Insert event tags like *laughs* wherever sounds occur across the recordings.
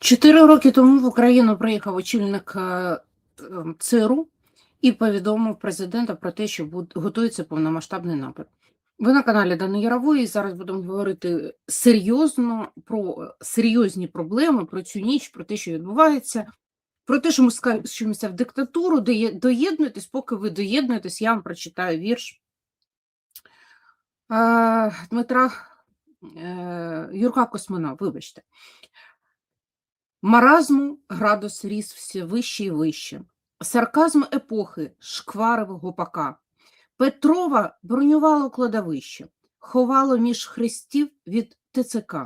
Чотири роки тому в Україну приїхав очільник е, е, ЦРУ і повідомив президента про те, що готується повномасштабний напад. Ви на каналі Дани Ярової. Зараз будемо говорити серйозно про е, серйозні проблеми, про цю ніч, про те, що відбувається, про те, що ми скачуємося в диктатуру. Доє- Доєднуйтесь, поки ви доєднуєтесь, я вам прочитаю вірш е, Дмитра Юрка Космина. Вибачте. Маразму градус ріс все вище і вище. Сарказм епохи шкварив гопака. Петрова бронювало кладовище, ховало між хрестів від ТЦК.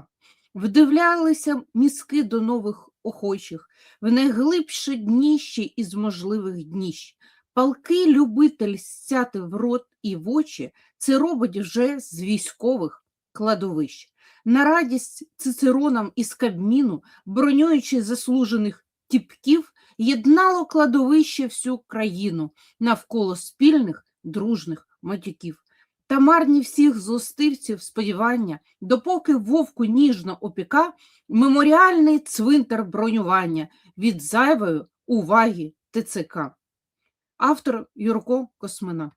Вдивлялися мізки до нових охочих, в найглибше дніще із можливих дніщ. Палкий любитель стяти в рот і в очі це робить вже з військових кладовищ. На радість цицеронам із Кабміну бронюючи заслужених тіпків, єднало кладовище всю країну навколо спільних дружних матюків. Та марні всіх злостивців сподівання, допоки вовку ніжно опіка, меморіальний цвинтар бронювання від зайвої уваги ТЦК. Автор Юрко Космина.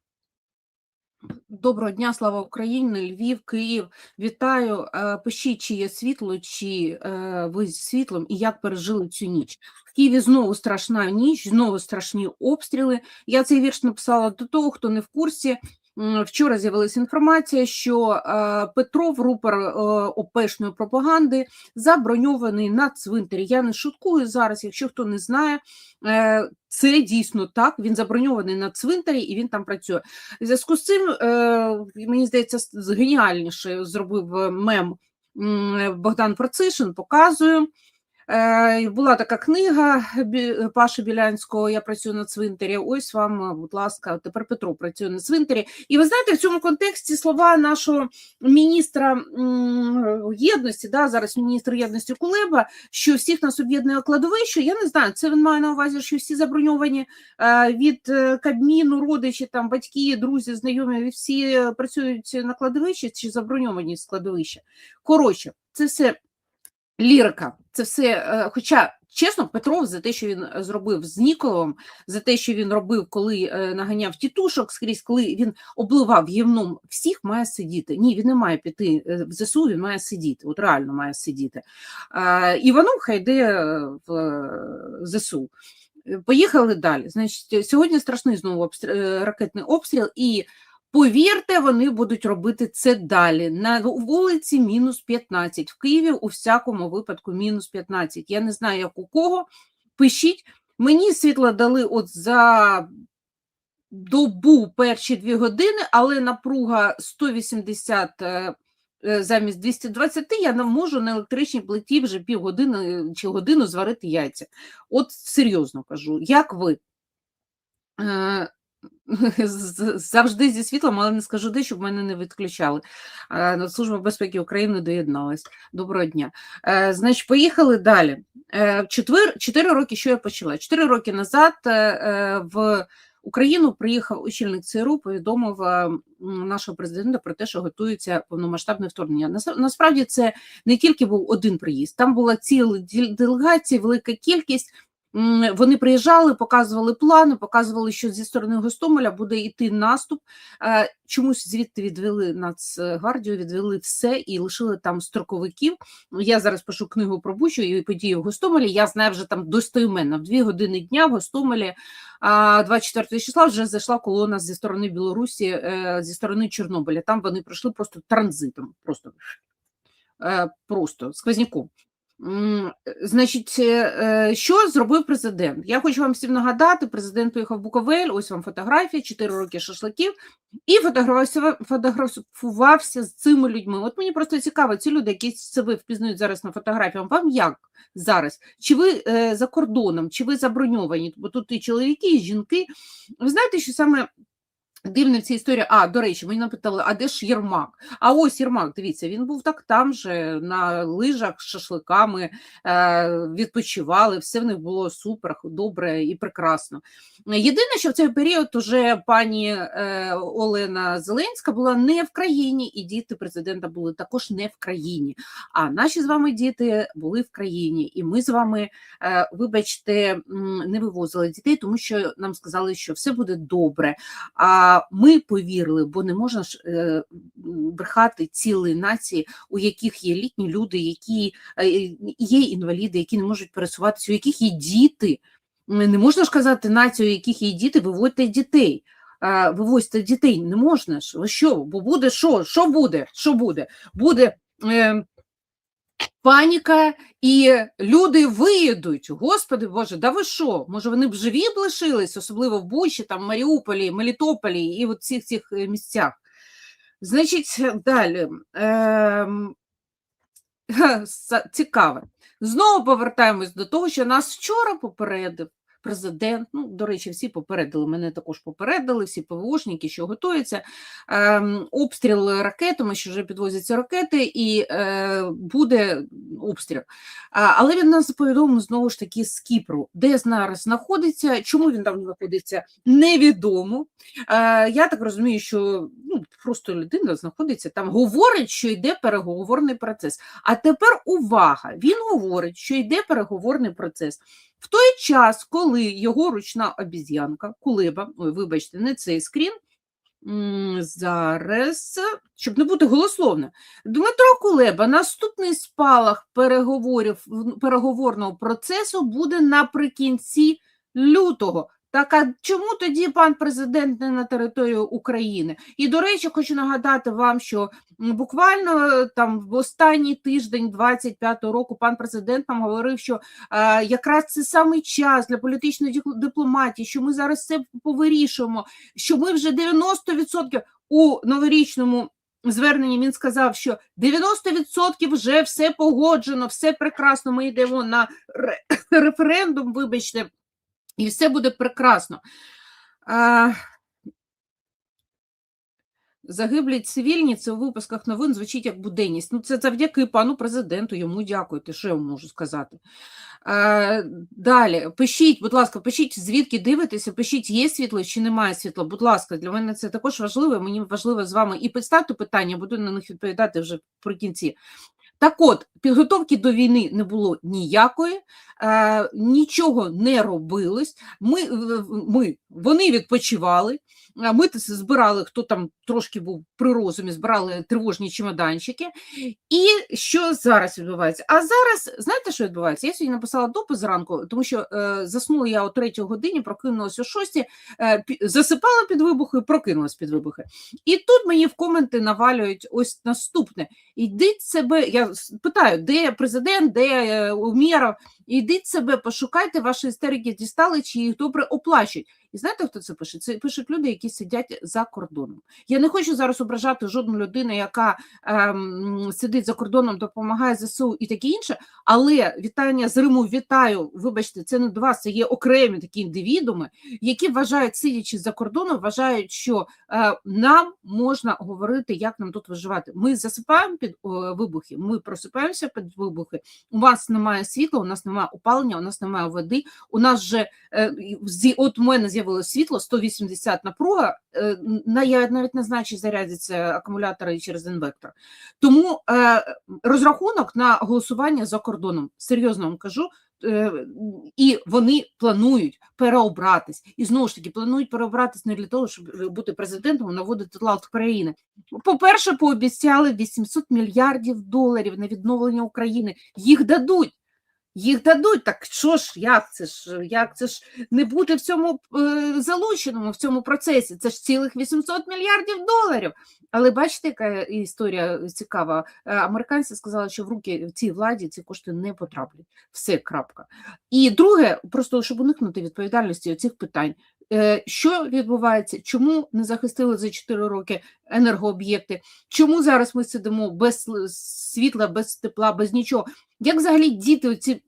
Доброго дня, слава Україні, Львів, Київ. Вітаю. Е, Пишіть, чи є світло, чи е, ви з світлом і як пережили цю ніч. В Києві знову страшна ніч, знову страшні обстріли. Я цей вірш написала до того, хто не в курсі. Вчора з'явилася інформація, що е, Петров, рупор е, опешної пропаганди, заброньований на цвинтарі. Я не шуткую зараз, якщо хто не знає, е, це дійсно так. Він заброньований на цвинтарі і він там працює. В зв'язку з цим, мені здається, геніальніше зробив мем Богдан Процишин, показую. Е, Була така книга Паши Білянського Я працюю на цвинтарі. Ось вам, е, будь ласка, тепер Петро працює на цвинтарі. І ви знаєте, в цьому контексті слова нашого міністра єдності, да, зараз міністр єдності Кулеба, що всіх нас об'єднує кладовище. Я не знаю, це він має на увазі, що всі заброньовані е, від Кабміну, родичі, там, батьки, друзі, знайомі, всі працюють на кладовищі чи заброньовані з кладовища. Коротше, це все лірика, це все. е, Хоча, чесно, Петров за те, що він е, зробив з Ніколом, за те, що він робив, коли е, наганяв тітушок скрізь, коли він обливав євном всіх, має сидіти. Ні, він не має піти в ЗСУ, він має сидіти, от реально має сидіти. Іванов хай йде в ЗСУ. Поїхали далі. Значить, сьогодні страшний знову ракетний обстріл, і повірте, вони будуть робити це далі. На вулиці мінус 15. В Києві у всякому випадку мінус 15. Я не знаю, як у кого. Пишіть. Мені світло дали от за добу перші дві години, але напруга 180 е, е, замість 220, я не можу на електричній плиті вже півгодини чи годину зварити яйця. От серйозно кажу, як ви? *laughs* Завжди зі світлом, але не скажу де, щоб мене не відключали. Е, Служба безпеки України доєдналась. Доброго дня. Е, Значить, поїхали далі. Е, Четвер, чотири роки, що я почала? Чотири роки назад е, в Україну приїхав очільник ЦРУ, повідомив нашого президента про те, що готується повномасштабне вторгнення. Насправді це не тільки був один приїзд, там була ціла делегація, велика кількість. Вони приїжджали, показували плани, показували, що зі сторони Гостомеля буде йти наступ. Е, Чомусь звідти відвели Нацгвардію, відвели все і лишили там строковиків. Я зараз пишу книгу про Бучу і події в Гостомелі. Я знаю вже там достойменно. В дві години дня в Гостомелі а, 24 числа вже зайшла колона зі сторони Білорусі, е, зі сторони Чорнобиля. Там вони пройшли просто транзитом, просто, е, просто сквозняком. Значить, е, е, що зробив президент? Я хочу вам всім нагадати: президент поїхав в Буковель, ось вам фотографія, 4 роки шашликів, і фотографувався, фотографувався з цими людьми. От мені просто цікаво, ці люди, які себе впізнають зараз на фотографіях, вам як зараз? Чи ви е, за кордоном, чи ви заброньовані? Бо тут і чоловіки, і жінки. Ви знаєте, що саме Дивно в цій історії. А, до речі, мені напитали, а де ж Єрмак? А ось Єрмак, дивіться, він був так там же, на лижах з шашликами, е, відпочивали, все в них було супер, добре і прекрасно. Єдине, що в цей період уже пані е, Олена Зеленська була не в країні, і діти президента були також не в країні. А наші з вами діти були в країні, і ми з вами, е, вибачте, не вивозили дітей, тому що нам сказали, що все буде добре. А ми повірили, бо не можна ж е, брехати цілої нації, у яких є літні люди, які е, є інваліди, які не можуть пересуватися, у яких є діти. Не можна ж казати націю, у яких є діти, виводьте дітей. Вивозьте дітей, не можна ж. Що? Бо буде що? Що буде? Що буде? Буде е, паніка, і люди виїдуть. Господи Боже, да ви що? Може, вони б живі б лишились, особливо в Бучі, там, Маріуполі, Мелітополі і в цих цих е, місцях. Значить, далі. *laughs* Са- Цікаве. Знову повертаємось до того, що нас вчора попередив президент. Ну, до речі, всі попередили, мене також попередили, всі ПВОшники, що готуються. Ем, обстріл ракетами, що вже підвозяться ракети, і е, буде обстріл. Але він нас повідомив знову ж таки з Кіпру, де зараз знаходиться, чому він там знаходиться, невідомо. Е, я так розумію, що ну, просто людина знаходиться там, говорить, що йде переговорний процес. А тепер увага! Він говорить, що йде переговорний процес. В той час, коли його ручна обіз'янка, Кулеба, ой, вибачте, не цей скрін, зараз, щоб не бути голословно, Дмитро Кулеба, наступний спалах переговорів, переговорного процесу буде наприкінці лютого. Так а чому тоді пан президент не на території України? І до речі, хочу нагадати вам, що буквально е, там в останній тиждень 25-го року пан президент нам говорив, що е, якраз це самий час для політичної дипломатії, що ми зараз все повирішуємо, що ми вже 90% у новорічному зверненні він сказав, що 90% вже все погоджено, все прекрасно. Ми йдемо на референдум, вибачте, і все буде прекрасно. А, Загиблі цивільні це у випусках новин звучить як буденність. Ну, це завдяки пану президенту, йому дякуйте, що я вам можу сказати. Е, далі, пишіть, будь ласка, пишіть, звідки дивитеся, пишіть, є світло чи немає світла. Будь ласка, для мене це також важливо. Мені важливо з вами і поставити питання, буду на них відповідати вже при кінці. Так от, підготовки до війни не було ніякої, е, нічого не робилось. Ми, ми, вони відпочивали. Ми збирали, хто там трошки був при розумі, збирали тривожні чемоданчики. І що зараз відбувається? А зараз, знаєте, що відбувається? Я сьогодні написала допис зранку, тому що е, заснула я о 3 годині, прокинулася о 6, е, засипала під вибухи, прокинулась під вибухи. І тут мені в коменти навалюють ось наступне. Ідіть себе, я с- питаю, де президент, де е, Умєров, ідіть себе, пошукайте, ваші істерики дістали, чи їх добре оплачують. І знаєте, хто це пише? Це пишуть люди, які сидять за кордоном. Я не хочу зараз ображати жодну людину, яка ем, сидить за кордоном, допомагає ЗСУ і таке інше, але вітання з Риму вітаю. Вибачте, це не до вас, це є окремі такі індивідуми, які вважають, сидячи за кордоном, вважають, що е, нам можна говорити, як нам тут виживати. Ми засипаємо під е, вибухи, ми просипаємося під вибухи. У вас немає світла, у нас немає опалення, у нас немає води. У нас же е, от у мене з'явилось світло 180 напруга. е, я навіть не знаю, чи зарядяться акумулятори через інвектор. Тому е, розрахунок на голосування за кордоном. Серйозно вам кажу. І вони планують переобратись. І знову ж таки планують переобратись не для того, щоб бути президентом, а наводити лад країни. По-перше, пообіцяли 800 мільярдів доларів на відновлення України. Їх дадуть. Їх дадуть, так що ж, як це ж, як це ж не бути в цьому е, залученому в цьому процесі? Це ж цілих 800 мільярдів доларів. Але бачите, яка історія цікава. Е, Американці сказали, що в руки цій владі ці кошти не потраплять. Все, крапка. І друге, просто щоб уникнути відповідальності цих питань. Е, Що відбувається? Чому не захистили за 4 роки енергооб'єкти? Чому зараз ми сидимо без світла, без тепла, без нічого? Як взагалі діти, оці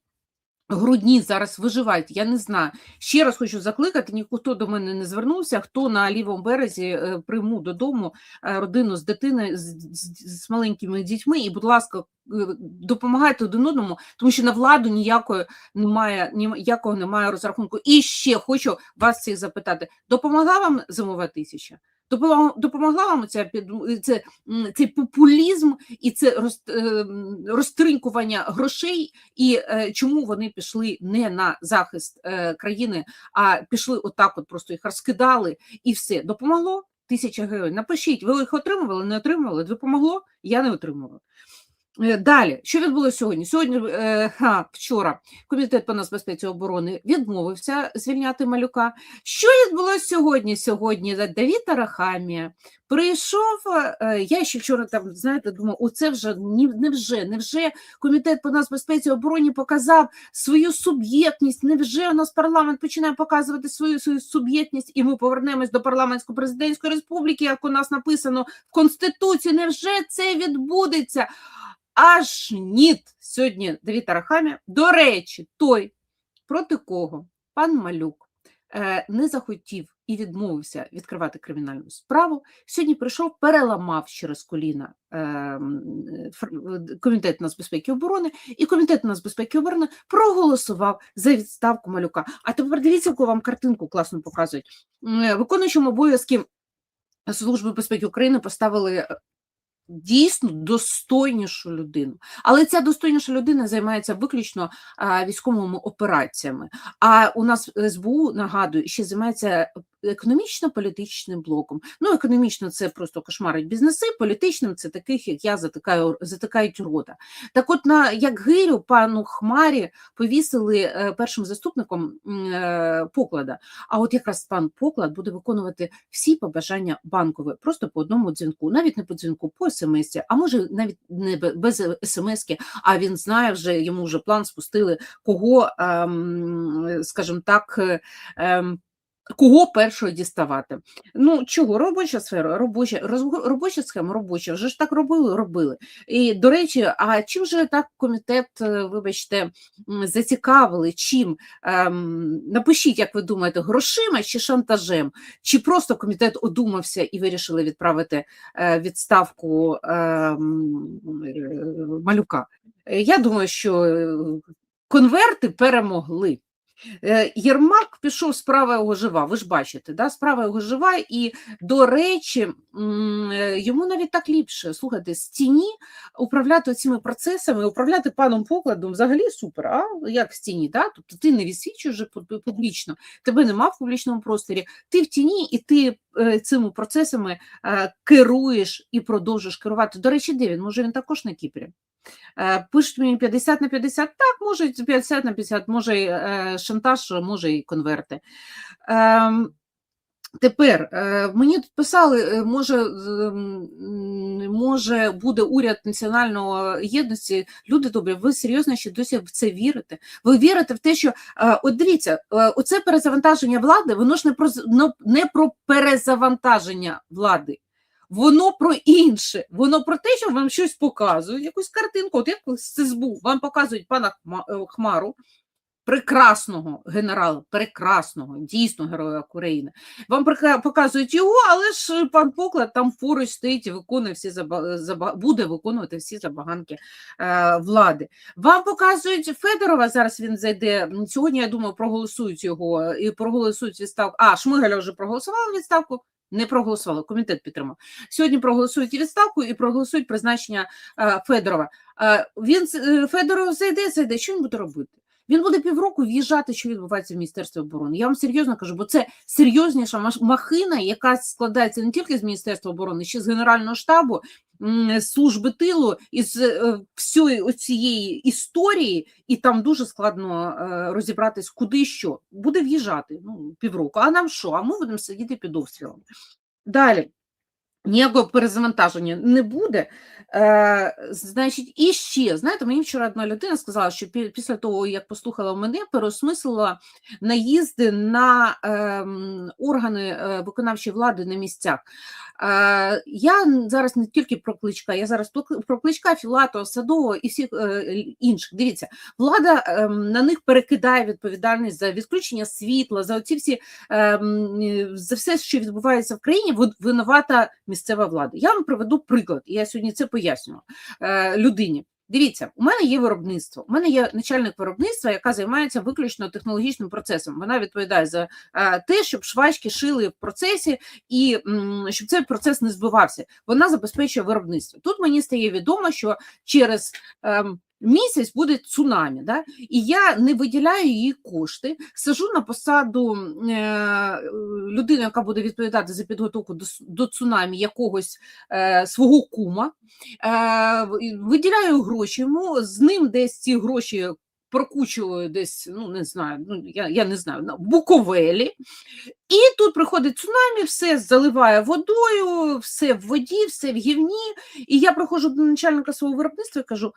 грудні зараз виживають. Я не знаю. Ще раз хочу закликати, ніхто до мене не звернувся. Хто на лівому березі е, прийму додому е, родину з дитини з, з, з маленькими дітьми, і, будь ласка, е, допомагайте один одному, тому що на владу ніякої немає, ніякого немає розрахунку. І ще хочу вас всіх запитати: допомогла вам зимова тисяча? Допомогла, вам ця це, цей популізм і це е, м, розтринькування грошей, і е, чому вони пішли не на захист е, країни, а пішли отак, от просто їх розкидали і все. Допомогло? Тисяча гривень. Напишіть, ви їх отримували, не отримували? Допомогло? Я не отримувала. Е, Далі, що відбулося сьогодні? Сьогодні, е, ха, вчора, комітет по нацбезпеці оборони відмовився звільняти малюка. Що відбулося сьогодні? Сьогодні Давід Арахамія прийшов. е, Я ще вчора там, знаєте, думаю, оце вже невже, невже комітет по нацбезпеці обороні показав свою суб'єктність. Невже у нас парламент починає показувати свою, свою суб'єктність, і ми повернемось до парламентсько-президентської республіки, як у нас написано в Конституції. Невже це відбудеться? Аж ні. Сьогодні Давід Арахамія, до речі, той, проти кого пан Малюк е, не захотів і відмовився відкривати кримінальну справу, сьогодні прийшов, переламав через коліна е, м, фр- е, комітет нацбезпеки і оборони, і комітет нацбезпеки і оборони проголосував за відставку Малюка. А тепер дивіться, яку вам картинку класно показують. Е, Виконуючим обов'язки Служби безпеки України поставили е, дійсно достойнішу людину. Але ця достойніша людина займається виключно а, військовими операціями. А у нас СБУ, нагадую, ще займається економічно-політичним блоком. Ну, економічно це просто кошмарить бізнеси, політичним це таких, як я затикаю, затикають рота. Так от, на як гирю пану Хмарі повісили е, першим заступником е, поклада. А от якраз пан поклад буде виконувати всі побажання банкові, просто по одному дзвінку, навіть не по дзвінку, по смс, а може навіть не без смс, а він знає вже, йому вже план спустили, кого, ем, скажімо так, е, ем, Кого першого діставати? Ну чого робоча сфера, робоча робоча схема, робоча. Вже ж так робили, робили. І до речі, а чим же так комітет, е, вибачте, зацікавили? Чим ем, напишіть, як ви думаєте, грошима чи шантажем? Чи просто комітет одумався і вирішили відправити е, відставку ем, е, малюка? Я думаю, що конверти перемогли. Е, Єрмак пішов, справа його жива. Ви ж бачите, да? справа його жива, і, до речі, е, йому навіть так ліпше. Слухайте, з тіні управляти цими процесами, управляти паном покладом взагалі супер. А як в тіні? Да? Тобто ти не відсвічуєш вже публічно, тебе нема в публічному просторі, ти в тіні і ти е, цими процесами керуєш і продовжуєш керувати. До речі, де він? Може він також на Кіпрі? Е, Пишуть мені 50 на 50, так, може 50 на 50, може і е, шантаж, може і конверти. Ем, Тепер е, мені тут писали, може, може буде уряд національної єдності. Люди добрі, ви серйозно ще досі в це вірите? Ви вірите в те, що от дивіться, оце перезавантаження влади, воно ж не про не про перезавантаження влади. Воно про інше, воно про те, що вам щось показують, якусь картинку, от як з СБУ, вам показують пана е, Хмару, прекрасного генерала, прекрасного, дійсно героя України. Вам показують його, але ж пан Поклад там поруч стоїть і виконує всі заба- буде виконувати всі забаганки е, влади. Вам показують Федорова. Зараз він зайде. Сьогодні, я думаю, проголосують його і проголосують відставку. А, Шмигаля вже проголосували відставку. Не проголосували, комітет підтримав. Сьогодні проголосують і відставку і проголосують призначення е, Федорова. Е, він е, Федоров зайде, зайде. Що він буде робити? Він буде півроку в'їжджати, що відбувається в Міністерстві оборони. Я вам серйозно кажу, бо це серйозніша махина, яка складається не тільки з Міністерства оборони, ще з Генерального штабу, служби тилу, із е, всієї цієї історії, і там дуже складно е, розібратись, куди що. Буде в'їжджати ну, півроку. А нам що? А ми будемо сидіти під обстрілом. Далі. Ніякого перезавантаження не буде. Е, значить, і ще, знаєте, мені вчора одна людина сказала, що після того, як послухала мене, переосмислила наїзди на ем, органи е, виконавчої влади на місцях. Е, Я зараз не тільки про кличка, я зараз про кличка, Філатова, Садового і всіх е, інших. Дивіться, влада ем, на них перекидає відповідальність за відключення світла, за оці всі е, за все, що відбувається в країні, винувата місцева влада. Я вам приведу приклад, і я сьогодні це пояснюю е, людині. Дивіться, у мене є виробництво. У мене є начальник виробництва, яка займається виключно технологічним процесом. Вона відповідає за е, те, щоб швачки шили в процесі і щоб цей процес не збивався. Вона забезпечує виробництво. Тут мені стає відомо, що через ем, місяць буде цунамі, да? і я не виділяю їй кошти, сажу на посаду е, людину, яка буде відповідати за підготовку до, цунамі якогось е, свого кума, е, виділяю гроші йому, з ним десь ці гроші прокучую десь, ну не знаю, ну я, я не знаю, на Буковелі. І тут приходить цунамі, все заливає водою, все в воді, все в гівні. І я приходжу до начальника свого виробництва і кажу: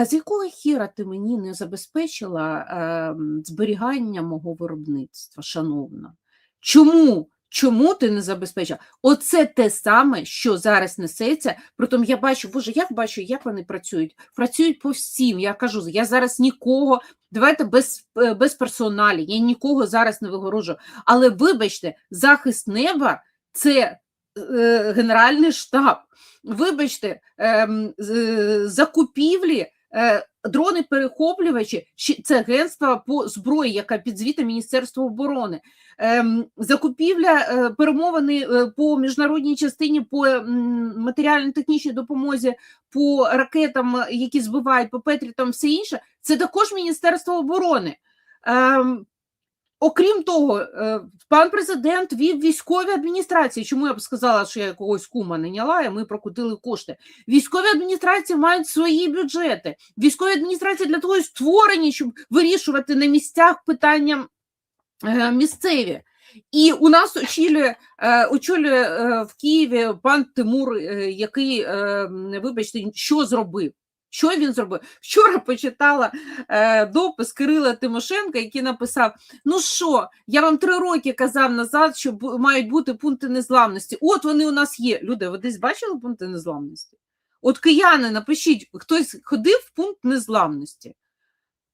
а з якого хіра ти мені не забезпечила е, зберігання мого виробництва, шановна? Чому? Чому ти не забезпечила? Оце те саме, що зараз несеться. Притом я бачу, боже, як бачу, як вони працюють. Працюють по всім. Я кажу, я зараз нікого, давайте без, е, без персоналі, я нікого зараз не вигорожу. Але вибачте, захист неба це е, Генеральний штаб. Вибачте, з- е, закупівлі. Е, Дрони-перехоплювачі це агентство по зброї, яка підзвіта звітом Міністерства оборони, ем, закупівля е, перемовини е, по міжнародній частині по матеріально-технічній допомозі, по ракетам, які збивають, по Петрі, там все інше. Це також Міністерство оборони. Окрім того, е, пан президент вів військові адміністрації. Чому я б сказала, що я якогось кума не няла, і ми прокутили кошти. Військові адміністрації мають свої бюджети. Військові адміністрації для того і створені, щоб вирішувати на місцях питання е, місцеві. І у нас очолює, е, очолює в Києві пан Тимур, який, вибачте, що зробив? Що він зробив? Вчора почитала е, допис Кирила Тимошенка, який написав: Ну що, я вам три роки казав назад, що мають бути пункти незламності. От вони у нас є. Люди, ви десь бачили пункти незламності? От кияни, напишіть, хтось ходив в пункт незламності.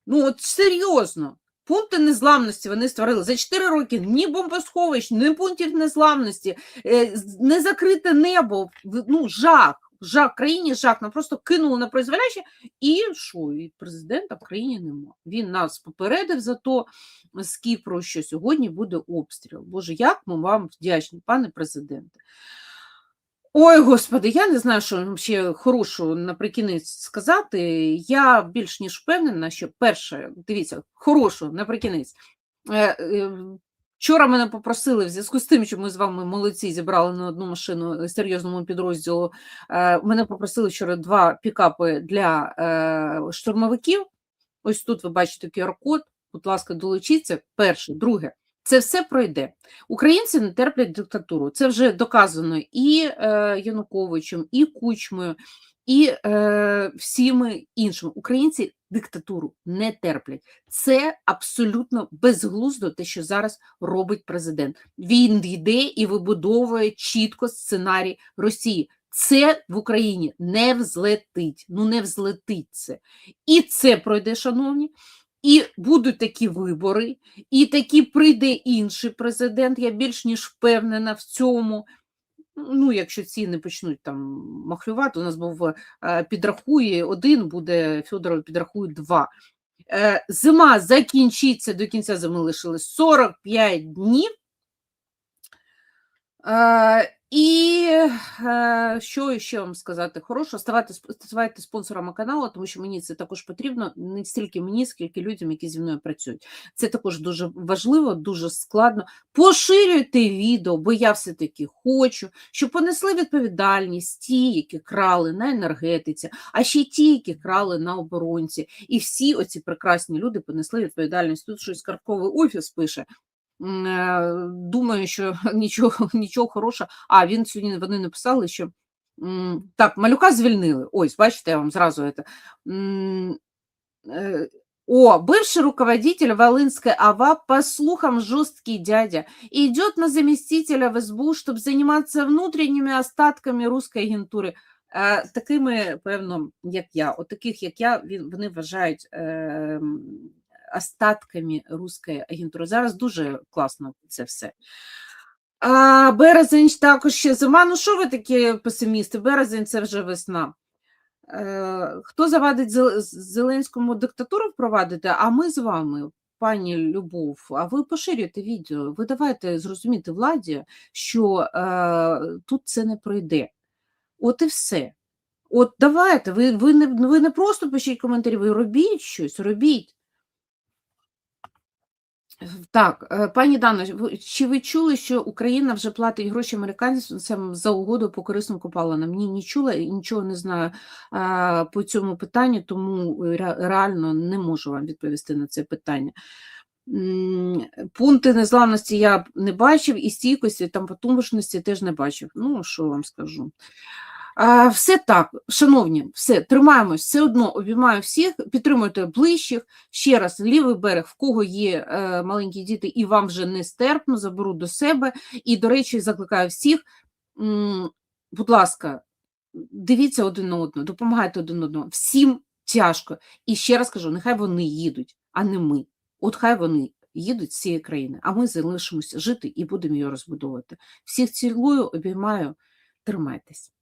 Ну, от серйозно. Пункти незламності вони створили за 4 роки ні бомбосховищ, ні пунктів незламності, е, з- не закрите небо. Ну, жах, жах, в країні жах. Нам просто кинули на призволяще, і що? І президента в країні нема. Він нас попередив за то з Кіпру, що сьогодні буде обстріл. Боже, як ми вам вдячні, пане президенте. Ой, господи, я не знаю, що ще хорошого наприкінець сказати. Я більш ніж впевнена, що перше, дивіться, хорошого наприкінець. Вчора мене попросили в зв'язку з тим, що ми з вами молодці зібрали на одну машину е, серйозному підрозділу. е, Мене попросили вчора два пікапи для е, штурмовиків. Ось тут ви бачите QR-код. Будь ласка, долучіться. Перше, друге. Це все пройде. Українці не терплять диктатуру. Це вже доказано і Януковичем, і Кучмою, і е, всіми іншими. Українці диктатуру не терплять. Це абсолютно безглуздо те, що зараз робить президент. Він йде і вибудовує чітко сценарій Росії. Це в Україні не взлетить. Ну не взлетить це. І це пройде, шановні. І будуть такі вибори, і такі прийде інший президент. Я більш ніж впевнена в цьому. Ну, якщо ціни почнуть там махлювати, у нас був е, підрахує один, буде Федоров підрахує два. Е, Зима закінчиться до кінця зими лишилось 45 днів. І що ще вам сказати? Хорошо, ставайте, ставайте спонсорами каналу, тому що мені це також потрібно, не стільки мені, скільки людям, які зі мною працюють. Це також дуже важливо, дуже складно. Поширюйте відео, бо я все-таки хочу, щоб понесли відповідальність ті, які крали на енергетиці, а ще ті, які крали на оборонці. І всі оці прекрасні люди понесли відповідальність. Тут щось картковий офіс пише. М, е, Думаю, що *laughs* нічого, нічого хорошого. А, він сьогодні вони написали, що м, так, малюка звільнили. Ось, бачите, я вам зразу це. М, е, О, бывший руководитель Волынской АВА, по слухам, жесткий дядя, и идет на заместителя в СБУ, чтобы заниматься внутренними остатками русської агентури. Е, такими, певно, як я, от таких, як я, він, вони вважають е, м, остатками руської агентури. Зараз дуже класно це все. А, березень також ще зима. Ну що ви такі песимісти? Березень це вже весна. Е, Хто завадить Зеленському диктатуру впровадити? А ми з вами, пані Любов, а ви поширюєте відео, ви давайте зрозуміти владі, що е, тут це не пройде. От і все. От давайте, ви, ви, не, ви не просто пишіть коментарі, ви робіть щось, робіть. Так, е, пані Дано, чи ви чули, що Україна вже платить гроші американцям за угоду по корисним копалинам? Ні, не чула і нічого не знаю а, по цьому питанню, тому реально не можу вам відповісти на це питання. Пункти незламності я не бачив, і стійкості, там потужності теж не бачив. Ну, що вам скажу. А, все так, шановні, все, тримаємось, все одно обіймаю всіх, підтримуйте ближчих. Ще раз, лівий берег, в кого є е, маленькі діти, і вам вже нестерпно, заберу до себе. І, до речі, закликаю всіх, будь ласка, дивіться один на одного, допомагайте один одному. Всім тяжко. І ще раз кажу, нехай вони їдуть, а не ми. От хай вони їдуть з цієї країни, а ми залишимося жити і будемо її розбудовувати. Всіх цілую, обіймаю, тримайтесь.